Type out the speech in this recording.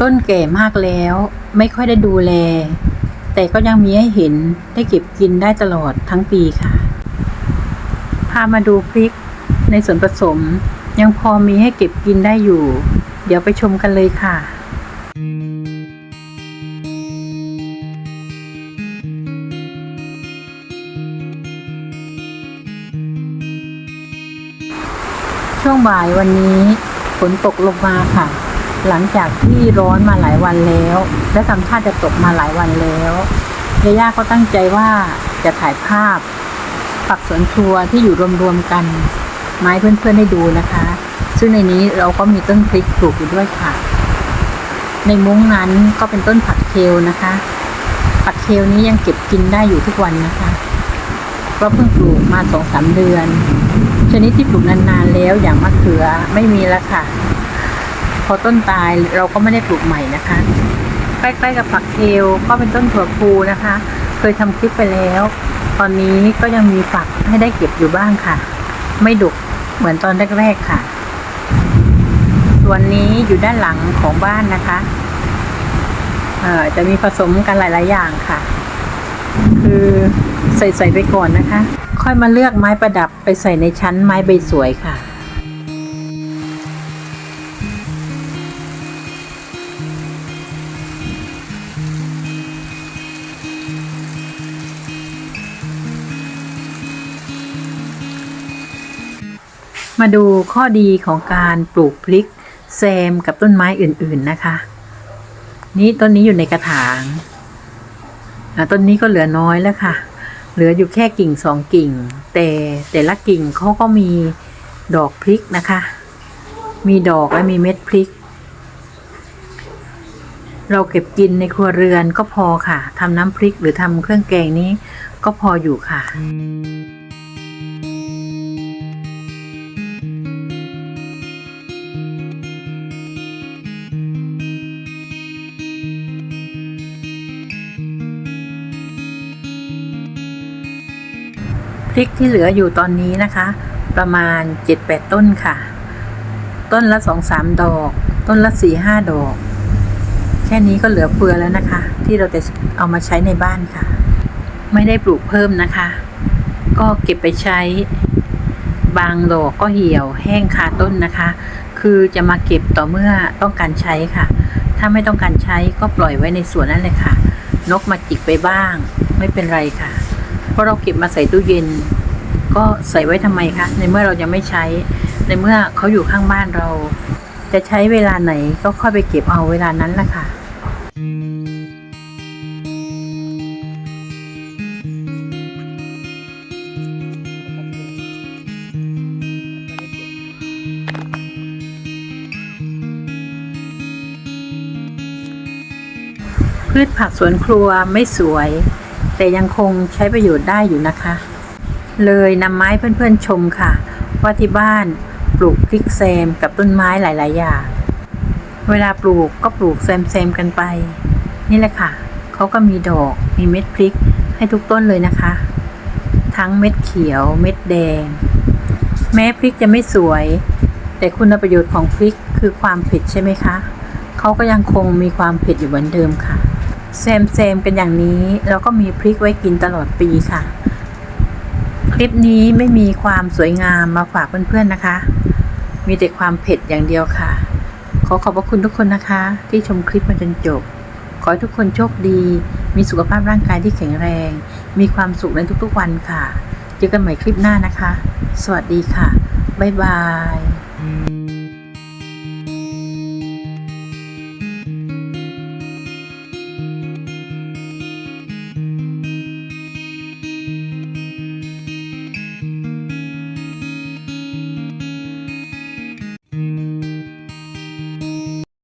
ต้นแก่มากแล้ว ไม่ค่อยได้ดูแล แต่ก็ยังมีให้เห็นได้เก็บกินได้ตลอดทั้งปีค่ะ พามาดูพริกในส่วนผสม ยังพอมีให้เก็บกินได้อยู่ เดี๋ยวไปชมกันเลยค่ะช่วงบ่ายวันนี้ฝนตกลงมาค่ะ หลังจากที่ร้อนมาหลายวันแล้ว และทำท่าจะตกมาหลายวันแล้วยาย่าก็ตั้งใจว่าจะถ่ายภาพ ปักสวนครัวที่อยู่รวมๆกันไม้เพื่อนๆได้ดูนะคะ ซึ่งในนี้เราก็มีต้นพริกปลูกอยู่ด้วยค่ะ ในมุ้งนั้นก็เป็นต้นผักเคลนะคะ ผักเคลนี้ยังเก็บกินได้อยู่ทุกวันนะคะเพราะเพิ่งปลูกมาสองสามเดือน ชนิดที่ปลูกนานๆแล้วอย่างมะเขือไม่มีแล้วค่ะ พอต้นตายเราก็ไม่ได้ปลูกใหม่นะคะ ใกล้ๆกับผักเคลก็เป็นต้นถั่วพูนะคะ เคยทำคลิปไปแล้ว ตอนนี้ก็ยังมีฝักให้ได้เก็บอยู่บ้างค่ะ ไม่ดกเหมือนตอนแรกๆค่ะ ส่วนนี้อยู่ด้านหลังของบ้านนะคะเอ่อจะมีผสมกันหลาย ๆ อย่างค่ะ คือใส่ๆไปก่อนนะคะ ค่อยมาเลือกไม้ประดับไปใส่ในชั้นไม้ใบสวยค่ะ มาดูข้อดีของการปลูกพริกแซมกับต้นไม้อื่นๆนะคะ นี่ต้นนี้อยู่ในกระถางต้นนี้ก็เหลือน้อยแล้วค่ะ เหลืออยู่แค่กิ่งสองกิ่ง แต่แต่ละกิ่งเขาก็มีดอกพริกนะคะ มีดอกและมีเม็ดพริก เราเก็บกินในครัวเรือนก็พอค่ะทำน้ำพริกหรือทำเครื่องแกงนี้ก็พออยู่ค่ะ ริกที่เหลืออยู่ตอนนี้นะคะ ประมาณ 7-8 ต้นค่ะ ต้นละ 2-3 ดอก ต้นละ 4-5 ดอก แค่นี้ก็เหลือเฟือแล้วนะคะ ที่เราจะเอามาใช้ในบ้านค่ะ ไม่ได้ปลูกเพิ่มนะคะ ก็เก็บไปใช้ บางดอกก็เหี่ยวแห้งคาต้นนะคะ คือจะมาเก็บต่อเมื่อต้องการใช้ค่ะ ถ้าไม่ต้องการใช้ก็ปล่อยไว้ในสวนนั่นเลยค่ะ นกมาจิกไปบ้าง ไม่เป็นไรค่ะ ราะเราเก็บมาใส่ตู้เย็น ก็ใส่ไว้ทำไมคะ ในเมื่อเรายังไม่ใช้ ในเมื่อเขาอยู่ข้างบ้านเรา จะใช้เวลาไหนก็ค่อยไปเก็บเอาเวลานั้นแหละค่ะพืชผักสวนครัวไม่สวย แต่ยังคงใช้ประโยชน์ได้อยู่นะคะ เลยนำไม้เพื่อนๆชมค่ะ ว่าที่บ้านปลูกพริกแซมกับต้นไม้หลาย ๆ อย่าง เวลาปลูกก็ปลูกแซมๆกันไป นี่แหละค่ะ เขาก็มีดอกมีเม็ดพริกให้ทุกต้นเลยนะคะ ทั้งเม็ดเขียวเม็ดแดง แม้พริกจะไม่สวย แต่คุณประโยชน์ของพริกคือความเผ็ดใช่ไหมคะเขาก็ยังคงมีความเผ็ดอยู่เหมือนเดิมค่ะ แซมแซมกันอย่างนี้ แล้วก็มีพริกไว้กินตลอดปีค่ะ คลิปนี้ไม่มีความสวยงามมาฝากเพื่อนๆนะคะ มีแต่ความเผ็ดอย่างเดียวค่ะ ขอขอบพระคุณทุกคนนะคะ ที่ชมคลิปมาจนจบ ขอให้ทุกคนโชคดี มีสุขภาพร่างกายที่แข็งแรง มีความสุขในทุกๆวันค่ะ เจอกันใหม่คลิปหน้านะคะ สวัสดีค่ะ บ๊ายบาย